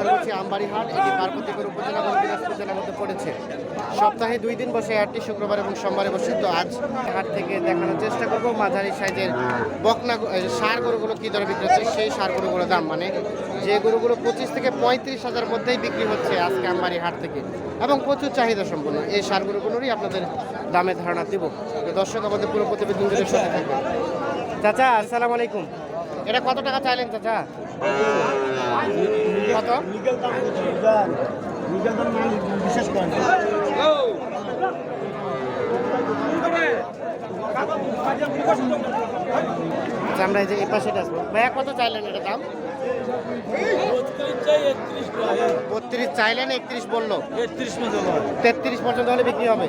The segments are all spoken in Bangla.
অবস্থান করছি আমবাড়িহাট, এটি পার্বতীপুর উপজেলা এবং দিনাজপুর জেলার মধ্যে পড়েছে। সপ্তাহে দুই দিন বসে হাটটি শুক্রবার এবং সোমবারে বসে তো আজ হাট থেকে দেখানোর চেষ্টা করব মাঝারি সাইজের বকনা সার গরুগুলো কী দরে বিক্রি হচ্ছে, সেই সার গরুগুলোর দাম। মানে যে গরুগুলো পঁচিশ থেকে পঁয়ত্রিশ হাজার মধ্যেই বিক্রি হচ্ছে আজকে আমবাড়ি হাট থেকে। এবং প্রচুর চাহিদা সম্পন্ন। এই সার গরুগুলোরই আপনাদের দামের ধারণা দেবো। দর্শক, আমাদের পুরো প্রতিবেদন সাথে থাকবে চাচা, আসসালামু আলাইকুম। এটা কত টাকা চাইলেন চাচা? কত বিশেষ করেন আমরা এই যে এই পাশে আসব। ভাইয়া কত চাইলেন এটা দাম? বত্রিশ চাইলেন একত্রিশ বলল। তেত্রিশ পর্যন্ত হলে বিক্রি হবে।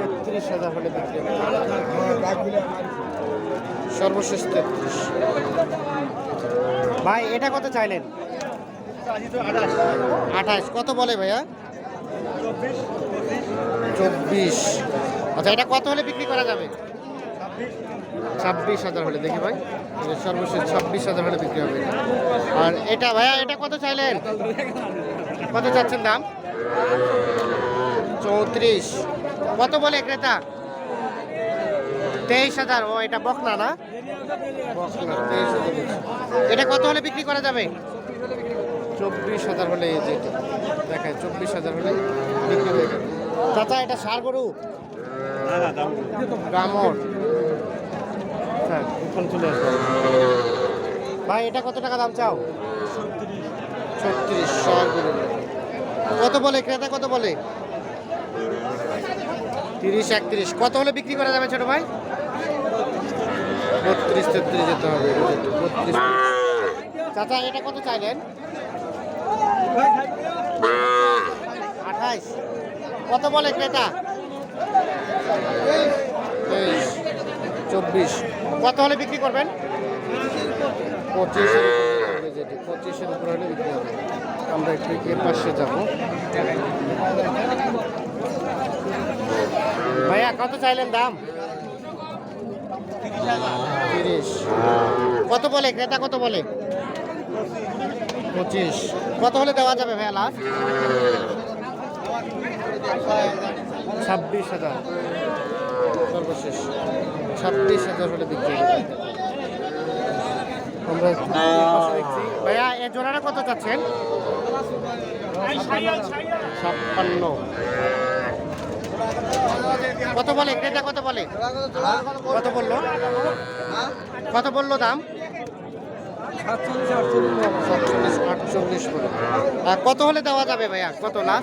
তেত্রিশ হাজার হলে বিক্রি হবে। সর্বশেষ তেত্রিশ। ভাই এটা কত চাইলেন? আঠাশ। কত বলে ভাইয়া? চব্বিশ। আচ্ছা এটা কত হলে বিক্রি করা যাবে? ছাব্বিশ হাজার হলে দেখি ভাই। সর্বশেষ ছাব্বিশ হাজার হলে বিক্রি হবে। আর এটা ভাইয়া এটা কত চাইলেন? কত চাচ্ছেন দাম? চৌত্রিশ। কত বলে ক্রেতা? তেইশ হাজার ও এটা বকনা না? এটা কত হলে বিক্রি করা যাবে? চব্বিশ হাজার হলে এই যে এটা দেখায় চব্বিশ হাজার হলে বিক্রি হয়ে যাবে। চাচা এটা সার গরু? গ্রামর হ্যাঁ। ভাই এটা কত টাকা দাম চাও? ছত্রিশ সার গরু। কত বলে ক্রেতা কত বলে? তিরিশ একত্রিশ। কত হলে বিক্রি করা যাবে ছোট ভাই? বত্রিশ তেত্রিশ যেতে হবে বত্রিশ চাচা এটা কত চাইলেন? আঠাইশ। কত বলে ক্রেতা? তেইশ। চব্বিশ। কত হলে বিক্রি করবেন? পঁচিশের যেটি পঁচিশের উপরে হলে বিক্রি হবে। আমরা একটু এ পাশে যাব। ভাইয়া কত চাইলেন দাম? তিরিশ। কত বলে? ক্রেতা কত বলে? পঁচিশ। কত হলে দেওয়া যাবে ভাইয়া লাস্ট ছাব্বিশ হাজার। সর্বশেষ। ছাব্বিশ হাজার হলে বিক্রি আমরা। ভাইয়া, এ জোড়াটা কত চাচ্ছেন? ছাপ্পান্ন। কত বলে? ক্রেতা কত বলে? কত বলল? কত বলল দাম? সাতচল্লিশ বলে। আর কত হলে দেওয়া যাবে ভাইয়া? কত হবে।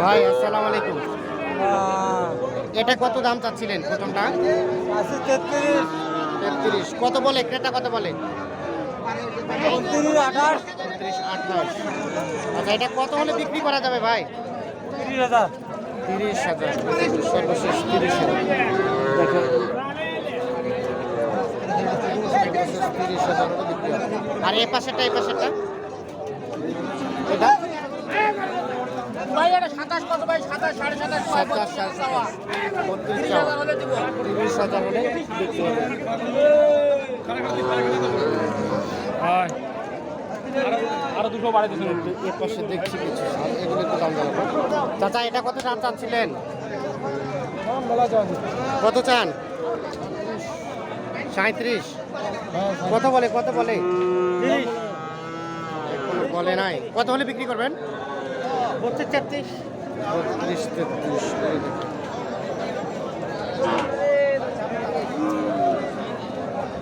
ভাই, আসসালামু আলাইকুম। এটা কত দাম চাচ্ছিলেন প্রথমটা? তেত্রিশ। কত বলে? ক্রেতা কত বলে? আঠাশ। উনত্রিশ আঠাশ। আচ্ছা এটা কত হলে বিক্রি করা যাবে ভাই? তিরিশ হাজার। তিরিশ হাজার সর্বশেষ তিরিশ হাজার। দেখো। তিরিশ। আর এ পাশেরটা এই পাশেরটা? এটা? ভাই এটা সাতাশ কত ভাই? সাতাশ সাড়ে সাতাশ সাতাশ সাড়ে সাতাশ। তিরিশ হাজার হলে বিক্রি হবে। আরও দুশো বাড়াই একটু এর পাশে দেখছি কিছু এগুলো একটু দাম জানাব চাচা এটা কত দাম চাচ্ছিলেন? কত চান? সাঁত্রিশ কত বলে কত বলে? বলে নাই। কত হলে বিক্রি করবেন? বত্রিশ তেত্রিশ। বত্রিশ তেত্রিশ এই দেখুন।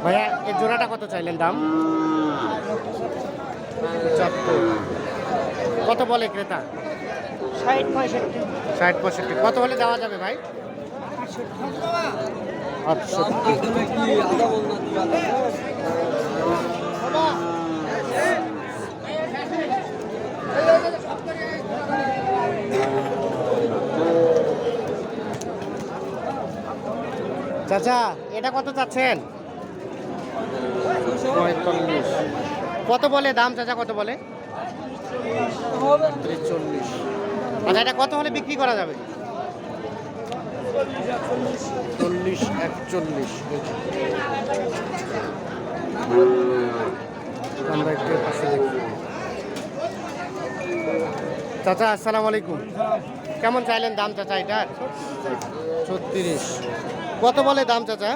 ভাইয়া এই জোড়াটা কত চাইলেন দাম? পঁচাত্তর। কত বলে ক্রেতা? ষাট পঁয়ষট্টি। ষাট পঁয়ষট্টি। কত হলে দেওয়া যাবে ভাই? আটষট্টি। চাচা এটা কত চাচ্ছেন? কত বলে দাম চাচা কত বলে? চল্লিশ আচ্ছা এটা কত হলে বিক্রি করা যাবে? চল্লিশ একচল্লিশ এই আমরা একটু পাশে দেখি চাচা আসসালামু আলাইকুম। কেমন চাইলেন দাম চাচা এটার ছত্রিশ। কত বলে দাম চাচা?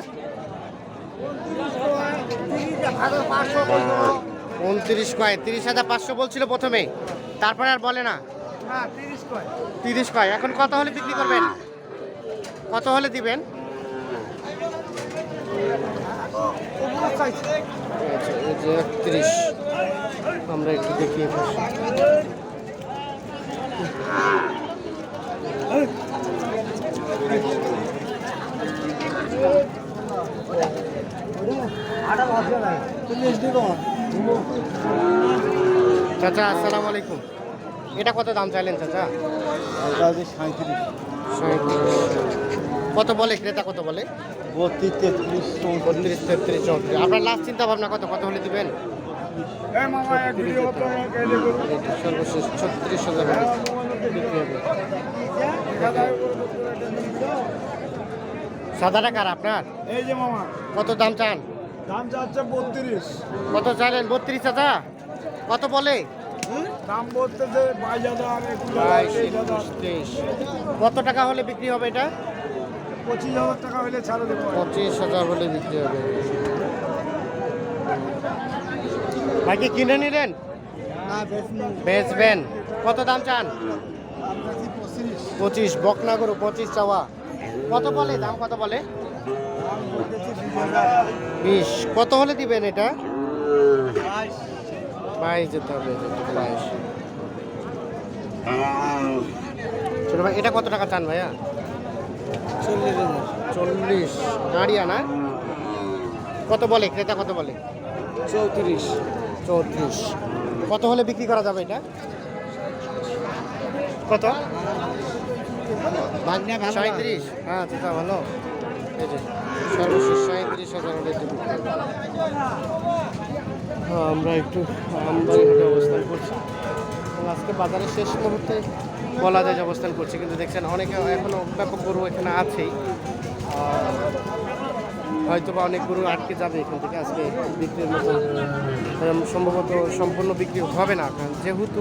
উনত্রিশ কয় তিরিশ হাজার পাঁচশো বলছিল প্রথমে। তারপরে আর বলে না। তিরিশ কয় এখন কত হলে বিক্রি করবেন? কত হলে দিবেন? আচ্ছা, একত্রিশ। আমরা একটু দেখি এ পাশে। চাচা আসসালামু আলাইকুম। এটা কত দাম চাইলেন চাচা? কত বলে ক্রেতা কত বলে? বত্রিশ তেত্রিশ বত্রিশ তেত্রিশ চৌত্রিশ। আপনার লাস্ট চিন্তা ভাবনা কত? কত হলে দিবেন? সর্বশেষ ছত্রিশ হাজার হলে বিক্রি হবে। সাদা টাকার আপনার? এই যে মামা। কত দাম চান? দাম যাচ্ছে বত্রিশ। কত চাইলেন? বত্রিশ হাজার কত বলে? দাম হাজার একুশ বাইশ হাজার। কত টাকা হলে বিক্রি হবে এটা? পঁচিশ হাজার টাকা হলে ছাড়ে দেবো। পঁচিশ হাজার হলে বিক্রি হবে। ভাই কি কিনে নিলেন? বেচবেন। কত দাম চান? পঁচিশ। বকনাগরু পঁচিশ চাওয়া। কত বলে? দাম কত বলে? বিশ। কত হলে দিবেন এটা? বাইশ যেতে হবে বাইশ। ছোট ভাই এটা কত টাকা চান ভাইয়া? চল্লিশ। গাড়িয়া না? কত বলে? ক্রেতা কত বলে? চৌত্রিশ। চৌত্রিশ। কত হলে বিক্রি করা যাবে এটা? কত? সাঁত্রিশ হ্যাঁ সেটা ভালো। এই যে। হ্যাঁ, আমরা একটু আমবাড়িহাটে অবস্থান করছি। আজকে বাজারের শেষ মুহূর্তে বলা যায় অবস্থান করছি কিন্তু দেখছেন অনেকে এখনও ব্যাপক গরু এখানে আছেই। হয়তো বা অনেক গরু আটকে যাবে এখান থেকে আজকে বিক্রির মতো সম্ভবত সম্পূর্ণ বিক্রি হবে না। যেহেতু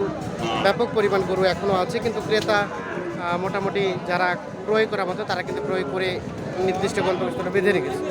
ব্যাপক পরিমাণ গরু এখনও আছে কিন্তু ক্রেতা মোটামুটি যারা ক্রয় করার মতো তারা কিন্তু প্রয়োগ করে নির্দিষ্ট গল্প বেঁধে রেখেছে।